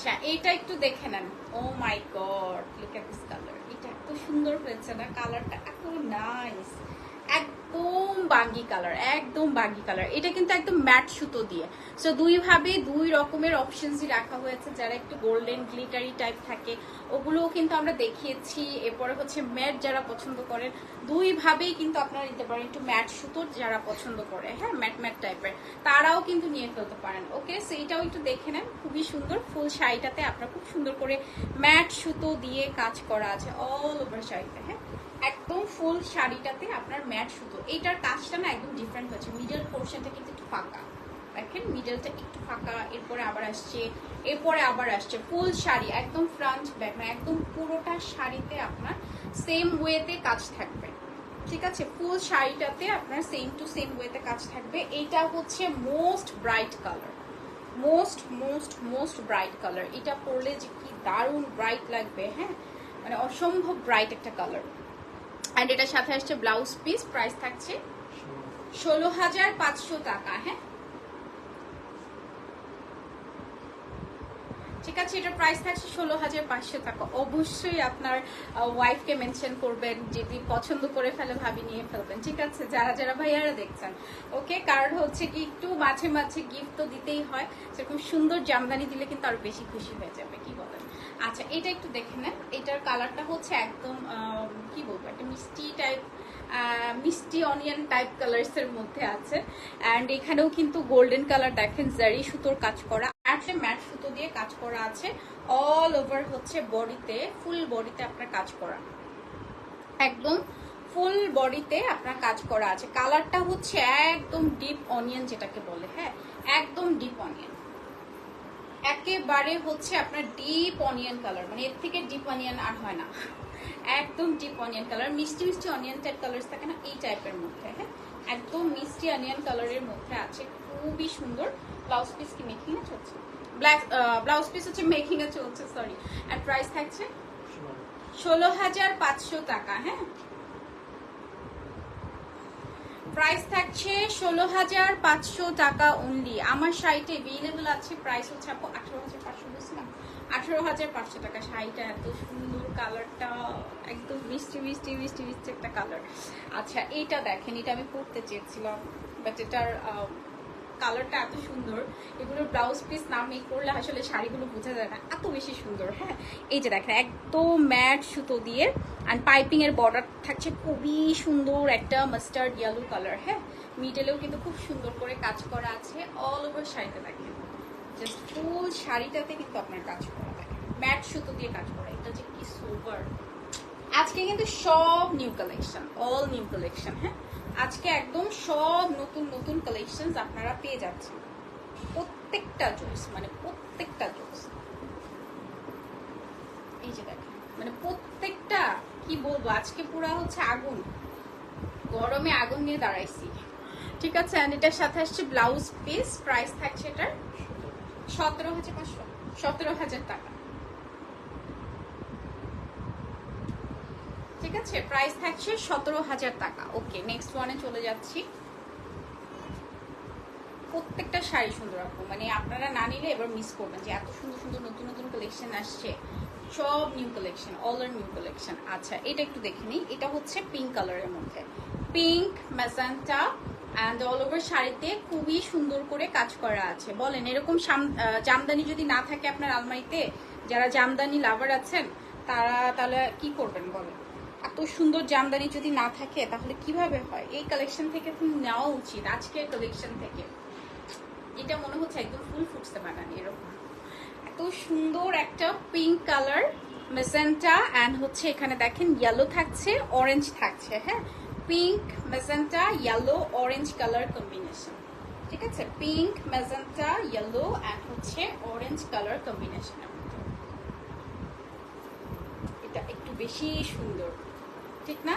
আচ্ছা এইটা একটু দেখে নেন। ও my god look at this colour এটা এত সুন্দর হয়েছে না কালারটা এত নাইস বাঙ্গি কালার, একদম বাঙ্গি কালার। এটা কিন্তু একদম ম্যাট সুতো দিয়ে। সো দুই ভাবে দুই রকমের অপশনসই রাখা হয়েছে। যারা একটু গোল্ডেন গ্লিটারি টাইপ থাকে, ওগুলোও কিন্তু আমরা দেখিয়েছি। এরপরে হচ্ছে ম্যাট যারা পছন্দ করেন দুই ভাবেই কিন্তু আপনারা নিতে পারেন একটু ম্যাট সুতোর যারা পছন্দ করে। হ্যাঁ ম্যাট ম্যাট টাইপের তারাও কিন্তু নিয়ে ফেলতে পারেন। ওকে সো এটাও একটু দেখে নেন। খুবই সুন্দর। ফুল শাড়িটাতে আপনার খুব সুন্দর করে ম্যাট সুতো দিয়ে কাজ করা আছে অল ওভার শাড়িতে। হ্যাঁ একদম ফুল শাড়িটাতে আপনার ম্যাট সুতো। এইটার কাজটা না একদম ডিফারেন্ট হচ্ছে। মিডল পোর্শনটা কিন্তু একটু ফাঁকা। দেখেন মিডলটা একটু ফাঁকা, এরপরে আবার আসছে, এরপরে আবার আসছে। ফুল শাড়ি, একদম ফ্রন্ট ব্যাক না একদম পুরোটা শাড়িতে আপনার সেম ওয়েতে কাজ থাকবে। ঠিক আছে? ফুল শাড়িটাতে আপনার সেম টু সেম ওয়েতে কাজ থাকবে। এইটা হচ্ছে most bright colour most most most bright colour এটা পরলে যে কি দারুণ ব্রাইট লাগবে হ্যাঁ? মানে অসম্ভব ব্রাইট একটা কালার অ্যান্ড এটার সাথে আসছে ব্লাউজ পিস প্রাইস থাকছে ষোলো হাজার পাঁচশো টাকা হ্যাঁ? ঠিক আছে, এটার প্রাইস থাকছে ষোলো হাজার পাঁচশো টাকা। অবশ্যই আপনার ওয়াইফকে মেনশন করবেন যদি পছন্দ করে ফেলে, ভাবি নিয়ে ফেলবেন। ঠিক আছে, যারা যারা ভাইয়ারা দেখছেন ওকে কারণ হচ্ছে কি, একটু মাঝে মাঝে গিফট তো দিতেই হয়, সেরকম সুন্দর জামদানি দিলে কিন্তু আরও বেশি খুশি হয়ে যাবে, কি বলেন? আচ্ছা এটা একটু দেখে নেন। এটার কালারটা হচ্ছে একদম কি বলব, একটা মিষ্টি টাইপ মিষ্টি অনিয়ন টাইপ কালার্স এর মধ্যে আছে। অ্যান্ড এখানেও কিন্তু গোল্ডেন কালার দেখেন জারি সুতোর কাজ করা। আছে ম্যাট সুতো দিয়ে কাজ করা আছে। অল ওভার হচ্ছে বডিতে ফুল বডিতে আপনার কাজ করা। একদম ফুল বডিতে আপনার কাজ করা আছে। কালারটা হচ্ছে একদম ডিপ অনিয়ন যেটাকে বলে হ্যাঁ? একদম ডিপ অনিয়ন একেবারে হচ্ছে আপনার ডিপ অনিয়ন কালার মানে এর থেকে ডিপ অনিয়ন আর হয় না। একদম ডিপ অনিয়ন কালার মিষ্টি মিষ্টি অনিয়ন টাইপ কালার থাকে না এই টাইপের মধ্যে হ্যাঁ? একদম মিষ্টি অনিয়ন কালারের মধ্যে আছে খুবই সুন্দর ব্লাউজ পিস কি মেকিং এ চলছে? ব্ল্যাক ব্লাউজ পিস হচ্ছে মেকিং এ চলছে সরি আর প্রাইস থাকছে? ষোলো হাজার পাঁচশো টাকা হ্যাঁ? প্রাইস থাকছে ষোলো হাজার পাঁচশো টাকা অনলি আমার শাড়িটা অ্যাভেলেবল আছে, প্রাইস হচ্ছে আপু আঠারো হাজার পাঁচশো বুঝলাম আঠেরো হাজার পাঁচশো টাকা শাড়িটা, এত সুন্দর কালারটা একদম মিষ্টি মিষ্টি মিষ্টি মিষ্টি একটা কালার আচ্ছা এইটা দেখেন, এটা আমি পরতে চেয়েছিলাম বাট এটার কালারটা এত সুন্দর। এগুলোর ব্লাউজ পিস না মেক করলে আসলে শাড়িগুলো বোঝা যায় না। এত বেশি সুন্দর হ্যাঁ? এই যে দেখেন, একদম ম্যাট সুতো দিয়ে অ্যান্ড পাইপিং এর বর্ডার থাকছে খুবই সুন্দর একটা মাস্টার্ড ইয়েলো কালার হ্যাঁ? মিডলেও কিন্তু খুব সুন্দর করে কাজ করা আছে অল ওভার শাড়িতে দেখেন জাস্ট ফুল শাড়িটাতে কিন্তু আপনার কাজ করা দেখেন ম্যাট সুতো দিয়ে কাজ করা, এটা যে কি সুপার আজকে কিন্তু সব new collection all new collection হ্যাঁ? আজকে একদম সব নতুন নতুন কালেকশন আপনারা পেয়ে যাচ্ছেন। প্রত্যেকটা জোস মানে প্রত্যেকটা জোস এই যে দেখেন মানে প্রত্যেকটা, কি বলব, আজকে পুরা হচ্ছে আগুন। গরমে আগুন নিয়ে দাঁড়াইছি। ঠিক আছে এটার সাথে আসছে ব্লাউজ পিস প্রাইস থাকছে এটার সতেরো হাজার পাঁচশো, সতেরো হাজার টাকা। ঠিক আছে? প্রাইস থাকছে সতেরো হাজার টাকা। ওকে নেক্সট ওয়ানে চলে যাচ্ছি। প্রত্যেকটা শাড়ি সুন্দর আপু। মানে আপনারা না নিলে এবার মিস করবেন যে এত সুন্দর সুন্দর নতুন নতুন কালেকশন আসছে। সব নিউ কালেকশন অল আর নিউ কালেকশন আচ্ছা এটা একটু দেখে নিই। এটা হচ্ছে পিঙ্ক কালারের মধ্যে। Pink magenta and all over শাড়িতে খুবই সুন্দর করে কাজ করা আছে। বলেন, এরকম জামদানি যদি না থাকে আপনার আলমারিতে, যারা জামদানি লাভার আছেন, তারা তাহলে কি করবেন বলেন? এত সুন্দর জামদানি যদি না থাকে, তাহলে কীভাবে হয়? এই কালেকশন থেকে তুমি নেওয়া উচিত, আজকের কালেকশন থেকে। এটা মনে হচ্ছে একদম ফুল ফুটছে বাগান, এরকম। এত সুন্দর একটা পিঙ্ক কালার মেসেন্টা অ্যান্ড হচ্ছে এখানে দেখেন ইয়েলো থাকছে অরেঞ্জ থাকছে হ্যাঁ? Pink magenta yellow orange colour combination ঠিক আছে? পিঙ্ক মেজেন্টা ইয়েলো অ্যান্ড হচ্ছে অরেঞ্জ কালার কম্বিনেশনের মধ্যে। এটা একটু বেশি সুন্দর। ঠিক না?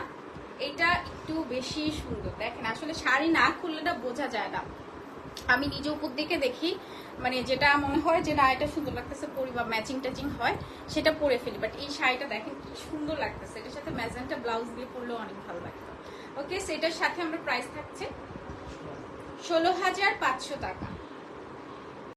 এটা একটু বেশি সুন্দর। দেখেন, আসলে শাড়ি না খুললে বোঝা যায় না। আমি নিজে উপর দিকে দেখি মানে যেটা মনে হয় যে, না, এটা সুন্দর লাগতেছে, পরি বা ম্যাচিং ট্যাচিং হয়, সেটা পরে ফেলি। বাট এই শাড়িটা দেখেন, কি সুন্দর লাগতেছে। এটার সাথে ম্যাজেন্টা ব্লাউজ দিয়ে পরলেও অনেক ভালো লাগতো। ওকে সেটার সাথে আমরা প্রাইস থাকছে ষোলো হাজার পাঁচশো টাকা।